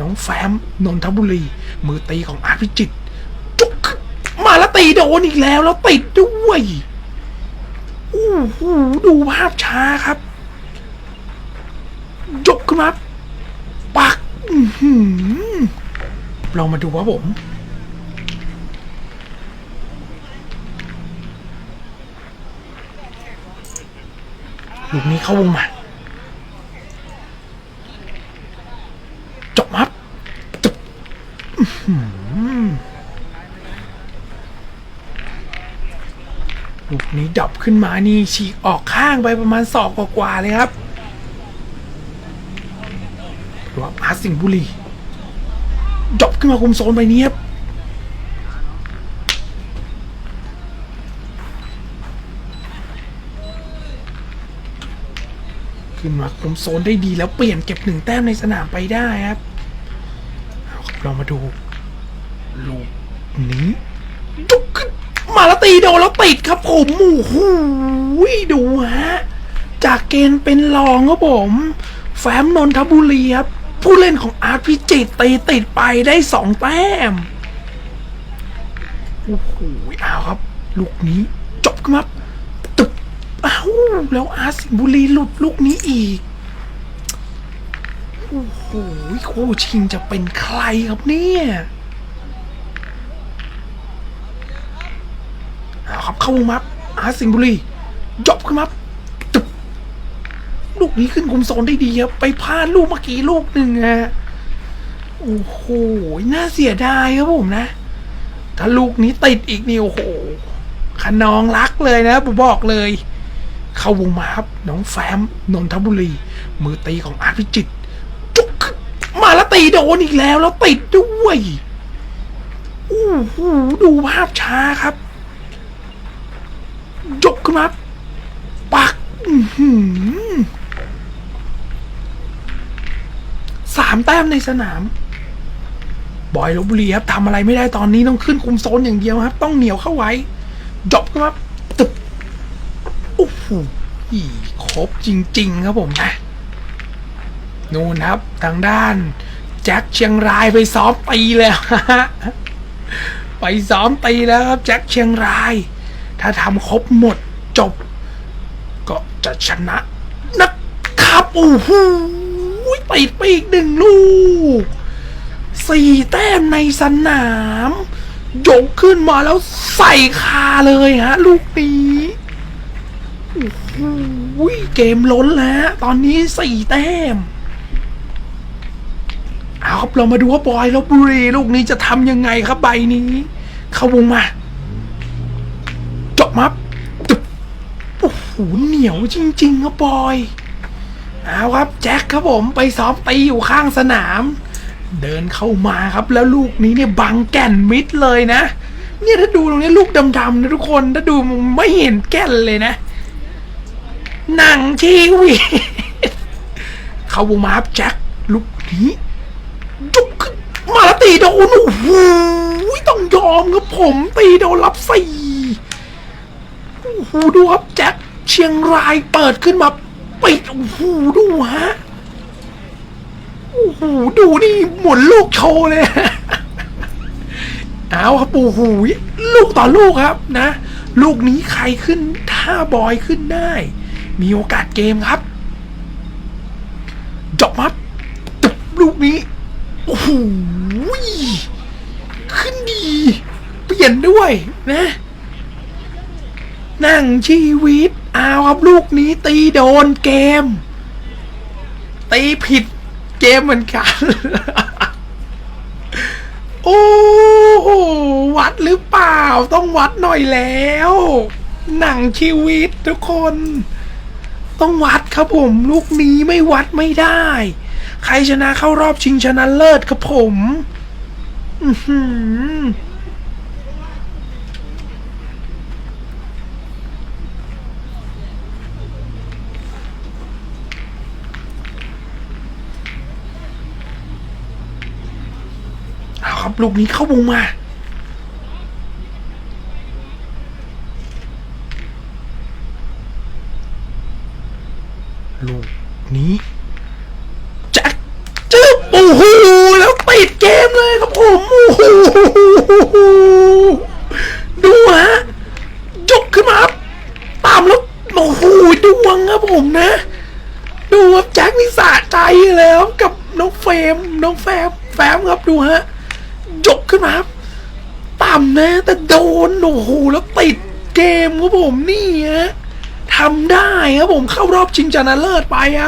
น้องแฟมนนทบุรี มือตีของอาพิจิตจุกมาแล้วตีโดนอีกแล้วแล้วติดด้วยอู้หูดูภาพช้าครับยกขึ้นมาปักอื้อหือเรามาดูว่าผมลูกนี้เข้าวงมา จบมับตึบอื้อหือ ลูกนี้ดับขึ้นมานี่ฉีกออกข้างไปประมาณศอกกว่าๆเลยครับหรือว่าอาสิงห์บุรีดบขึ้นมาคุมโซนไปนี้ครับขึ้นมาคุมโซนได้ดีแล้วเปลี่ยนเก็บหนึ่งแต้มในสนามไปได้ครับ เรามาดูลูกนี้ยุกขึ้นมาแล้วตีโดนแล้วติดครับผมโอ้โหดูฮะ จากเกณฑ์เป็นรองครับผม แฟมนนทบุรีครับ ผู้เล่นของอาร์ตพิจิตตีติดไปได้สองแต้มโอ้โหเอาครับ ลูกนี้จบครับ ตึก เอ้าแล้วอาร์ตสิงห์บุรีหลุดลูกนี้อีก โอ้โหคู่ชิงจะเป็นใครครับเนี่ยเอาครับเข้าวงมับอาร์สิงบุรีจบขึ้นมับตึกลูกนี้ขึ้นคุมโซนได้ดีครับ ไปพลาดลูกเมื่อกี้ลูกหนึ่งอะโอ้โห น่าเสียดายครับผมนะ ถ้าลูกนี้ติดอีกนี่โอ้โหขนองรักเลยนะผมบอกเลย เข้าวงมาครับ น้องแฟมนนทบุรี มือตีของอาร์พิจิต มาแล้วตีโดนอีกแล้วแล้วติดด้วยอู้หูดูภาพช้าครับ ยกขึ้นมาปักสามแต้มในสนาม บอยลบบุรีครับทำอะไรไม่ได้ตอนนี้ต้องขึ้นคุมโซนอย่างเดียวครับ ต้องเหนียวเข้าไว้จบครับตึบโอ้โหครบจริง ๆ ครับผมนะ นู่นครับทางด้าน แจ็คเชียงรายไปซ้อมตีแล้วไปซ้อมตีแล้วครับแจ็คเชียงราย ถ้าทำครบหมดจบ ก็จะชนะนะครับโอ้โหติดไปอีกหนึ่งลูกสี่แต้มในสนามยกขึ้นมาแล้วใส่คาเลยฮะ ลูกนี้โอ้โหเกมล้นแล้ว ตอนนี้สี่แต้ม ครับ เรามาดูว่าบอยลบบุรีลูกนี้จะทำยังไงครับใบนี้ เข้าวงมาจบมับตึบโอ้โหเหนียวจริง ๆ ครับบอยเอาครับแจ็คครับผมไปซ้อมตีอยู่ข้างสนาม เดินเข้ามาครับแล้วลูกนี้เนี่ยบังแก่นมิดเลยนะ เนี่ยถ้าดูตรงนี้ลูกดำๆนะทุกคนถ้าดูไม่เห็นแก่นเลยนะ หนังชีวิตเข้าวงมาครับแจ็คลูกนี้ยุกขึ้นมาแล้วตีโด นโอ้โหต้องยอมครับผมตีโดนรับสี่โอ้โหดูครับแจ็คเชียงรายเปิดขึ้นมาปิดโอ้โหดูฮะโอ้โหดูนี่หมุนลูกโชว์เลยเอาครับโอ้โหลูกต่อลูกครับนะ ลูกนี้ใครขึ้น ถ้าบอยขึ้นได้ มีโอกาสเกมครับจบมับตึบลูกนี้ โอ้โหขึ้นดี เปลี่ยน ด้วยนะ นั่งชีวิต เอาครับลูกนี้ตีโดนเกม ตีผิดเกมเหมือนกัน โอ้โหวัดหรือเปล่า ต้องวัดหน่อยแล้ว หนังชีวิตทุกคน ต้องวัดครับผม ลูกนี้ไม่วัดไม่ได้ ใครชนะเข้ารอบชิงชนะเลิศครับผม อือหือับลูกนี้เข้าวงมาลูกนี้จักจึ๊บโอ้โหแล้วปิดเกมเลยครับผมโอ้โหดูฮะยกขึ้นมาตามแล้วโอ้โหดวงครับผมนะ ดูครับแจ็คนี่สะใจแล้วกับน้องเฟมน้องแฟมแฟมครับดูฮะ ยกขึ้นมาครับต่ำนะ แต่โดนโอ้โหแล้วติดเกมครับผมนี่ฮะทำได้ครับผมเข้ารอบชิงชนะเลิศไปครับ